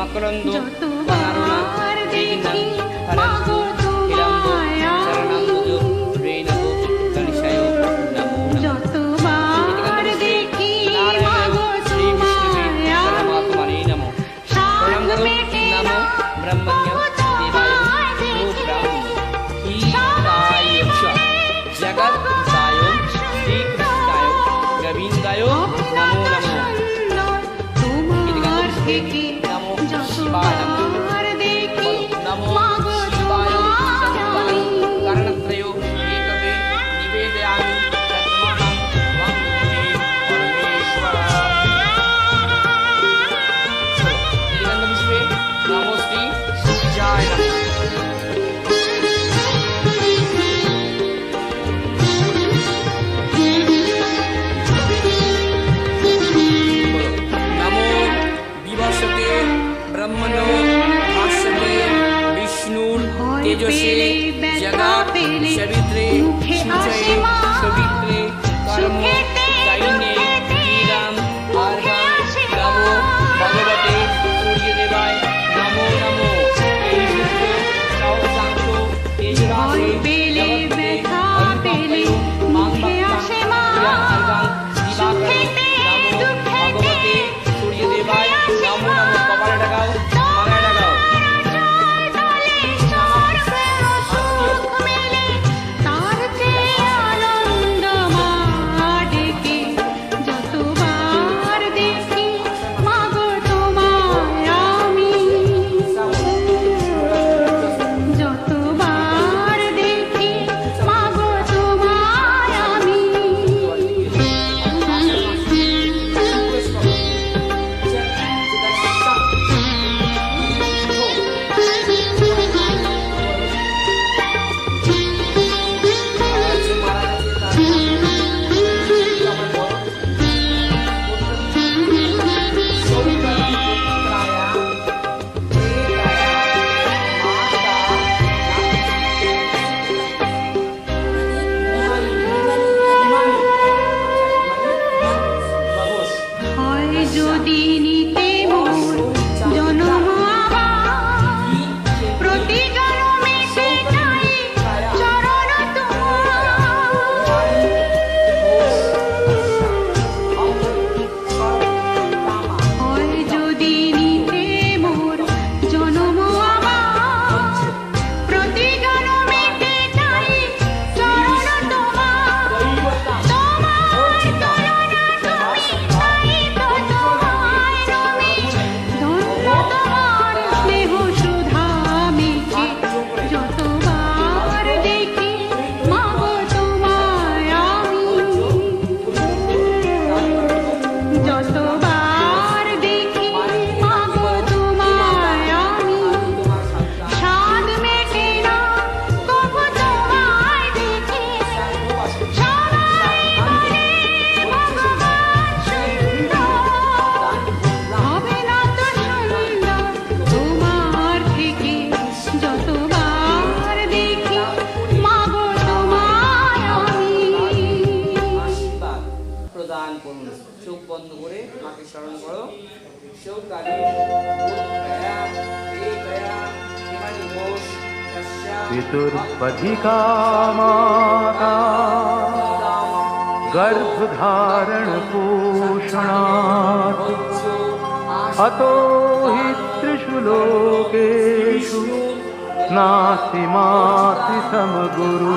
मकरंदो करुणा Okay. पितुर्पथिकामाता गर्भधारणपोषणात् अतो हि त्रिषु लोकेशु नास्ति माति समगुरु।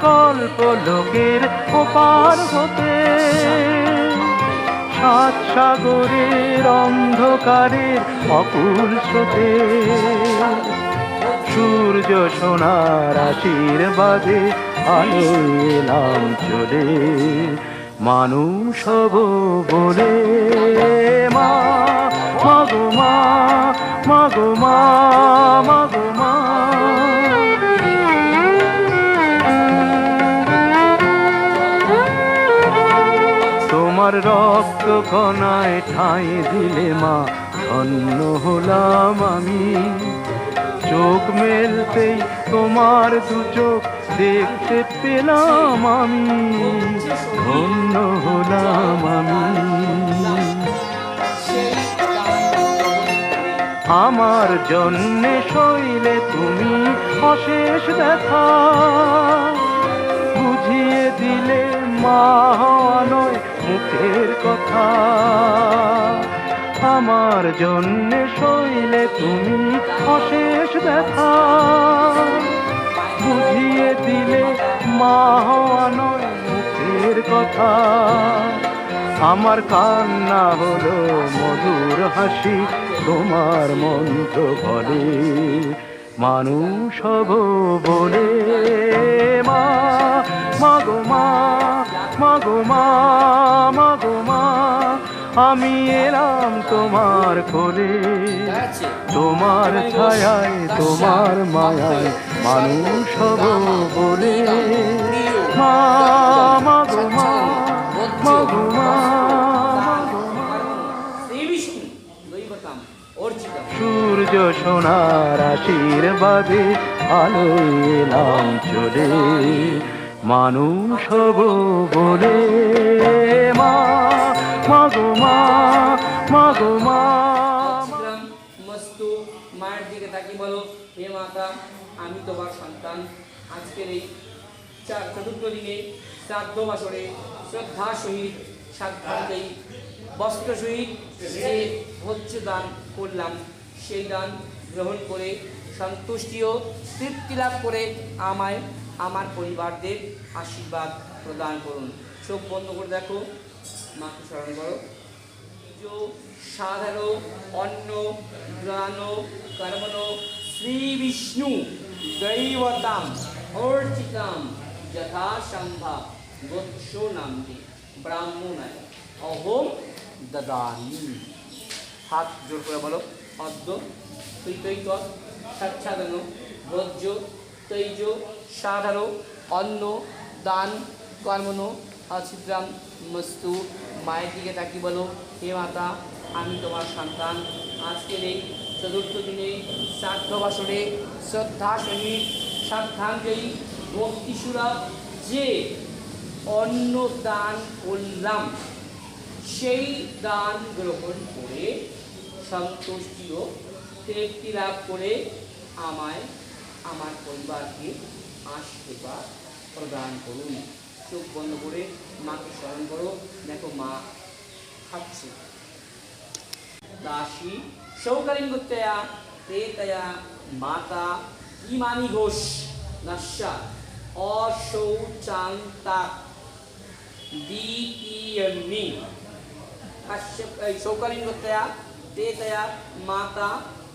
কল্প লোকের ওপার হতে। সাত সাগরের অন্ধকারের অকুল স্রোতে। সূর্য সোনার আশীর্বাদে আলো এলাম চলে। মানুষ হব বলে, মা মাগো মা মাগো মা মাগো রক্ত কণায় ঠাঁই দিলে মা, ধন্য হলাম আমি। চোখ মেলতেই তোমার দু চোখ দেখতে পেলাম আমি। ধন্য হলাম আমি। আমার জন্যে শৈলে তুমি অশেষ দেখা বুঝিয়ে দিলে মা নয় মুখের কথা। আমার জন্যে শৈলে তুমি অশেষ দেখা বুঝিয়ে দিলে মা হওয়া নয় মুখের কথা। আমার কান্না হলো মধুর হাসি, তোমার মন্ত্র বলে। মানুষ হব বলে মা মাগো মা। মাগো মা মাগো মা আমি এলাম তোমার কোলে। তোমার ছায়ায় তোমার মায়ায় মানুষ হব বলে। মা মাগো মা মাগো মা সূর্য সোনার আশীর্বাদে আলো এলাম চলে। মানুষ হব বলে মা মাগো মা মাগো মা। মস্তু মায়ের দিকে তাকি বলো, হে মাতা, আমি তোমার সন্তান। আজকের এই চার চতুর্থ দিনে শ্রাদ্ধ বাসরে শ্রদ্ধা সহিত শ্রাদ্ধাঞ্জয়ী বস্ত্র সহিত যে ভোজ্য দান করলাম, সেই দান গ্রহণ করে সন্তুষ্টি ও তৃপ্তি লাভ করে আমায় আমার পরিবারদের আশীর্বাদ প্রদান করুন। চোখ বন্ধ করে দেখো, মাকে স্মরণ করো। সাধারণ অন্ন জ্ঞান কর্মণ, শ্রী বিষ্ণু, দৈবতাম, অর্চিতাম, যথাসম্ভব, গোচ্ছ নামটি ব্রাহ্মণায়, অহম দদানি হাত জোর করে বলো, অদ্য তুই তৈ সচ্ছাদন ভোজ্য তৈজ সাধারো, অন্ন, দান কর্মণ অছিদ্রাম মস্তু। মায়ের দিকে তাকি বলো, হে মাতা, আমি তোমার সন্তান। আজকের এই চতুর্থ দিনে শ্রাদ্ধ বাসরে শ্রদ্ধা সহিত শ্রদ্ধাঞ্জয়ী ভক্তিসুরা যে অন্ন দান করলাম, সেই দান গ্রহণ করে সন্তুষ্টি ও তৃপ্তি লাভ করে আমায় আমার পরিবারকে আশীর্বাদ প্রদান করুন। চোখ বন্ধ করে মাকে স্মরণ করো, দেখো মা খাচ্ছে। দাসী সৌকালিঙ্গত্যয়া প্রেতয়া মাতা ইমানি ঘোষ, নস্যা, অশৌচান্তা দ্বিতীয়ন্নি কাশ্যপ, এই শৌকালিঙ্গত্যয়া তেতয়া মাতা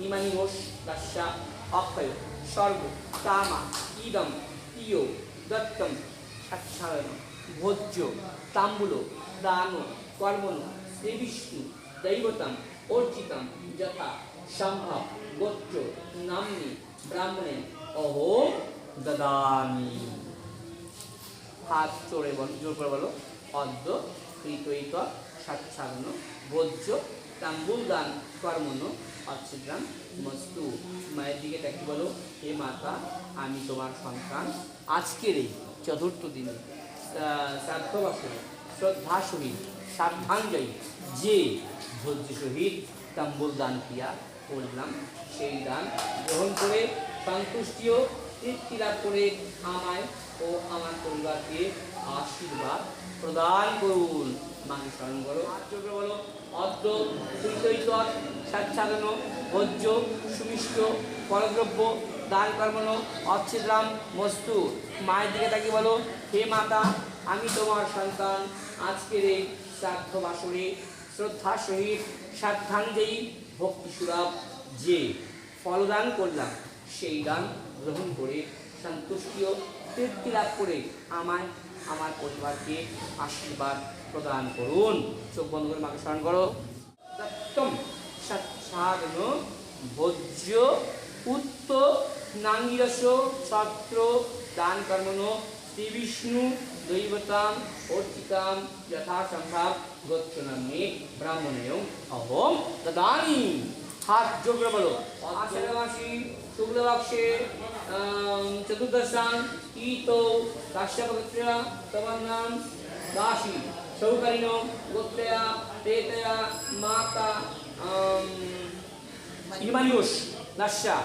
ইমানি ঘোষ দাস্যা অক্ষয়। স্বর্গ কামা ইদম, ইয়, দত্তম সাক্ষায়ন ভোজ্য, তাম্বুল, দান কর্মণ শ্রীবিষ্ণু দৈবতম অর্চিতম যথা, সম্ভব, গোত্র, নাম্নি, ব্রাহ্মণে, অহো, দদামি। হাত চড়ে বল করে বলো। অদ্য কৃতৈক সাচ্ছাদন, ভোজ্য, তাম্বুল দান কর্মণ অচ্ছিদ্রাম মস্তু, মায়ের দিকে তাকি বলো, হে মাতা, আমি তোমার সন্তান। আজকের এই চতুর্থ দিনে শ্রাদ্ধ বছরে শ্রদ্ধা সহিত যে ভোজ্য সহিত তাম্বুল দান ক্রিয়া করলাম, সেই দান গ্রহণ করে সন্তুষ্টিও তৃপ্তি লাভ করে আমায় ও আমার পরিবারকে আশীর্বাদ প্রদান করুন। মাকে স্মরণ করো বলো অদ্য তৃতৈত সাচ্ছাদন ভোজ্য, সুমিষ্ট, পরদ্রব্য, দান কর্মণ, অচ্ছিদ্রাম, মস্তু। মায়ের দিকে তাকে বলো, হে মাতা, আমি তোমার সন্তান। আজকের এই শ্রাদ্ধ বাসরে শ্রদ্ধা সহিত শ্রাদ্ধাঞ্জয়ী ভক্তি সুরাব যে ফলদান করলাম, সেই দান গ্রহণ করে সন্তুষ্টিও তৃপ্তি লাভ করে আমায় আমার পরিবারকে আশীর্বাদ প্রদান করুন। চোখ বন্ধ করে মাকে স্মরণ করো। দত্তম সৎসাধন ভোজ্য উত্ত নাঙ্গিরস ছত্র দান কর্মণ শ্রী বিষ্ণু দৈবতাম অর্চিতাম যথাসম্ভব গোত্রনামে ব্রাহ্মণেয় অহম দদানি হাত যোগ করে বলো। শুক্লবাক্সে চতুর্দশাং ঈত কাশ্যপগোত্রয়া তোমার নাম দাসী সৌকারিণ গোত্রয়া প্রেতয়া মাতা ইমানিউষ দাস্যা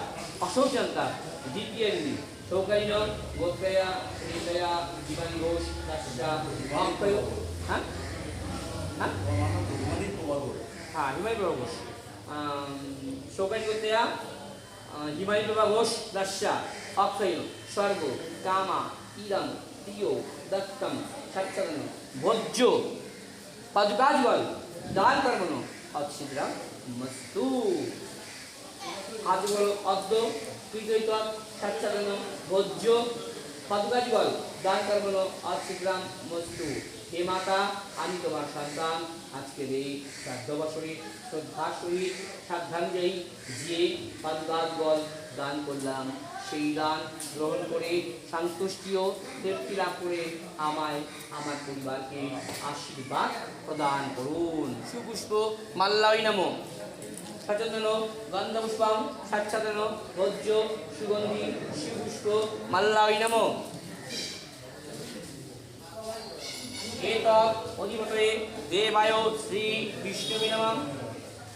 অশৌচন্তা দ্বিতীয়ন্দি সৌকারিণ গোত্রয়া প্রেতয়া ইমানিউষ দাস্যা অক্ষয় হ্যাঁ হ্যাঁ হ্যাঁ হিমাই প্রভা ঘোষ সৌকারি গোত্রয়া হিমাই প্রভা ঘোষ দাস্যা অক্ষয় স্বর্গ কামা ইদম প্রিয় দত্তম সচ্চরণ ভোজ্য পদকাজবল দান কর্মণ অচ্ছিদ্রা মস্তু আজবল অদ্য কৃতৈত সচ্চরণ ভোজ্য পদকাজবল দান কর্মণ অচ্ছিদ্রাম মস্তু হে মাতা আমি তোমার সন্তান আজকের এই শ্রাদ্ধ বছরে শ্রদ্ধা সহিত শ্রদ্ধাঞ্জয়ী যে পদকাজবল দান করলাম। সেই দান গ্রহণ করে সন্তুষ্টিও তৃপ্তি লাভ করে আমায়, আমার পরিবারকে আশীর্বাদ প্রদান করুন। সুপুষ্প মাল্লাই নম। সচন্দন গন্ধপুষ্পম সাচ্ছাদন ভোজ্য, সুগন্ধি, সুপুষ্প মাল্লাই নম। এতৎ অধিপতয়ে দেবায় শ্রী বিষ্ণুবে নম।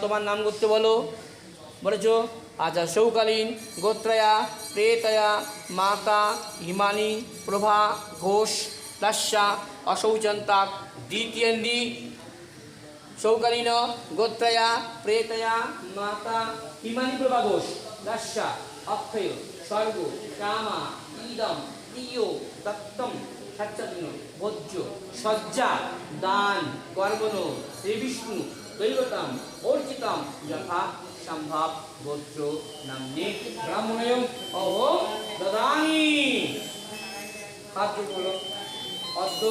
তোমার নাম করতে বলো। বলেছ আচ্ছা সৌকালীন, গোত্রয়া, প্রেতয়া, মাতা, হিমানি, প্রভা, ঘোষ দাস্যা অশৌচন্তাক দ্বিতীয়ন্দি সৌকালীন, গোত্রয়া, প্রেতয়া, মাতা, হিমানি, প্রভা, ঘোষ দাস্যা অক্ষয়, স্বর্গ, কামা, ইদম, প্রিয়, দত্তম, সচ্চদিন, ভোজ্য সজ্জা দান, কর্মণ, শ্রীবিষ্ণু দৈবতাম, অর্চিতাম, যথা সম্ভব গোত্র নাম্নে ব্রাহ্মণয় অহম দদানি হাত বলো অদ্য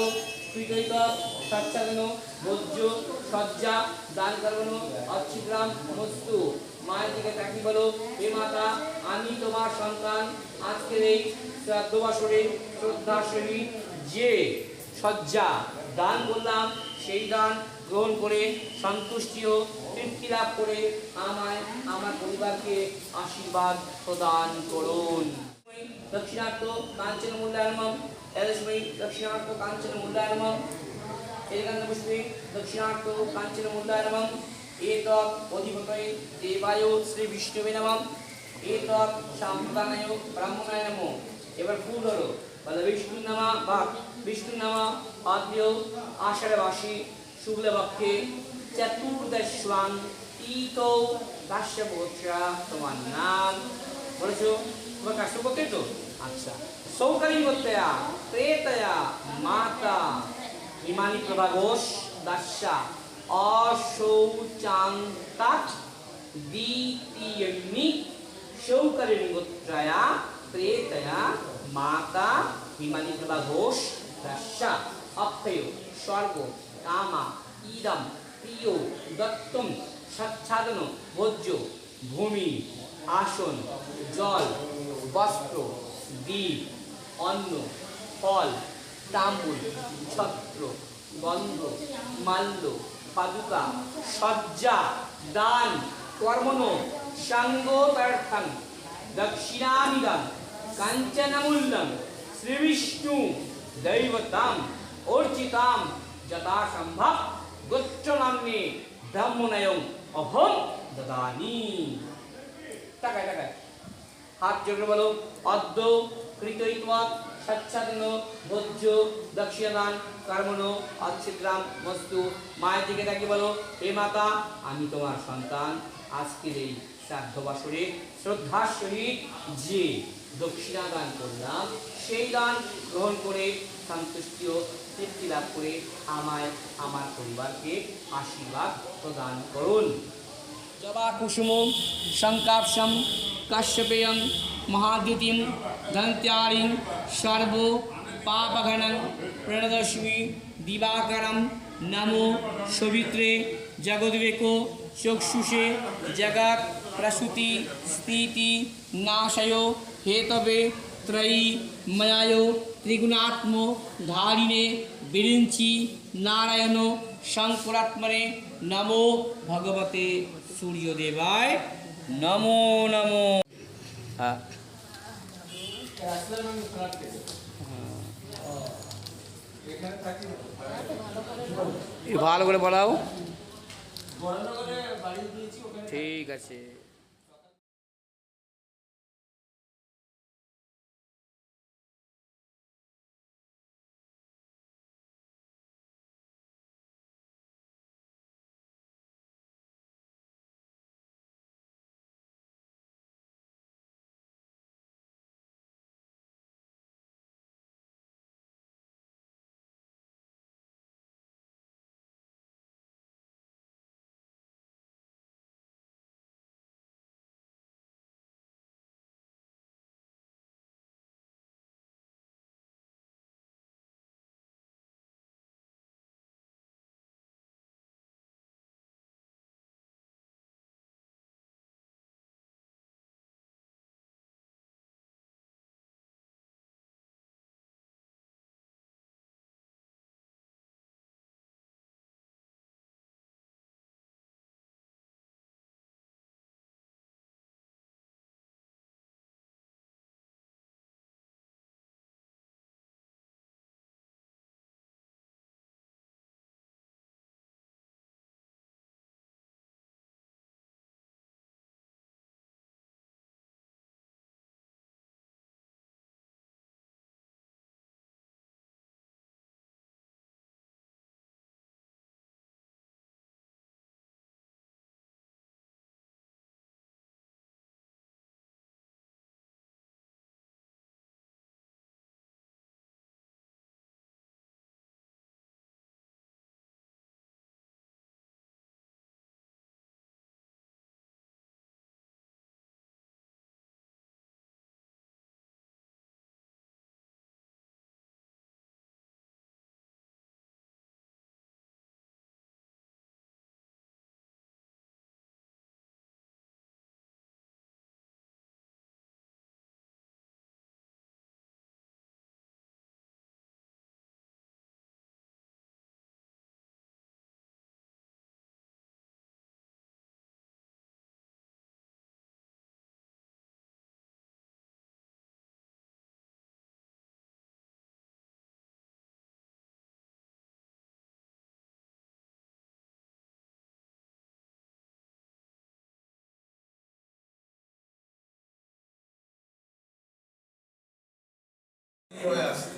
সচ্চাদন ভোজ্য সজ্জা দান করবন অচ্ছিগ্রাম মস্তু। মায়ের দিকে তাকি বলো, হে মাতা, আমি তোমার সন্তান। আজকের এই শ্রাদ্ধ বাসরে শ্রদ্ধা সহিত যে সজ্জা দান করলাম, সেই দান গ্রহণ করে, সন্তুষ্টি ও তৃপ্তি লাভ করে আমায় আমার পরিবারকে আশীর্বাদ প্রদান করুন। দক্ষিণার্থ কাঞ্চন মূল্যায়নম এদশময়ী দক্ষিণার্থ কাঞ্চন মূল্যায়নম একান্ত পুষ্পে দক্ষিণার্থ কাঞ্চন মূল্যায়নম এতৎ অধিপতয়ে দেবায় শ্রী বিষ্ণুবে নমঃ। এতৎ সাম্প্রদানায় ব্রাহ্মণায় নমঃ। এবার ফুল ধরো। বলে বিষ্ণু নামা বা বিষ্ণু নামা আদ্য আষাঢ়বাসী শুক্লপক্ষে চতুর্দশাং তীত কাশ্যপোত্রা তোমার নাম বলেছ তোমার কাশ্যপত্রে তো আচ্ছা সৌকারী গোত্রয়া প্রেতয়া মাতা হিমানি প্রভা ঘোষ দাস্যা অশৌচান্তাক দ্বিতীয়নি সৌকারিণী গোত্রয়া প্রেতয়া মাতা হিমানি প্রভা ঘোষ অক্ষয় স্বর্গ কামা ইদম প্রিয় দত্তম সচ্ছাদন ভোজ্য ভূমি আসন জল বস্ত্র দ্বীপ অন্ন ফল তাম্বুল ছত্র গন্ধ মাল্য পাদুকা সজ্জা দান কর্মণ সাঙ্গোপার্থং দক্ষিণামিদান কাঞ্চনমূল্যম শ্রীবিষ্ণু দৈবতাম অর্চিতাম যথা সম্ভব গোত্রনাম্নে ব্রাহ্মণয়ং অহম দদানি টাকায় টাকায় হাত জোরে বলো, অদ্য কৃতৈত্বাৎ সচ্ছাদন ভোজ্য দক্ষিণদান কর্মণ অচ্ছিদ্রাম মস্তু। মায়ের দিকে তাকে বলো, হে মাতা, আমি তোমার সন্তান, আজকের এই শ্রাদ্ধ বাসরে শ্রদ্ধার সহিত যে দক্ষিণা দান করলাম, সেই দান গ্রহণ করে সন্তুষ্টি ও তৃপ্তি লাভ করে আমায়, আমার পরিবারকে আশীর্বাদ প্রদান করুন। জবা কুসুম শঙ্কাপসম কাশ্যপেয়ং, মহাদ্যুতিম দন্ত্যারিং সর্ব পাপঘনং, প্রণদশ্মী, দিবাকরম, নমো, সবিত্রে, জগদ্বেকো, চক্ষুষে, জগৎ প্রসূতি স্থিতি নাশয় হেতবে ত্রয়ী ময়ায় ত্রিগুণাত্ম ধারিণে বিরিঞ্চি নারায়ণ শঙ্করাত্মনে নমো ভগবতে সূর্যদেবায় নমো নমো ভালো করে বলাও ঠিক আছে Who?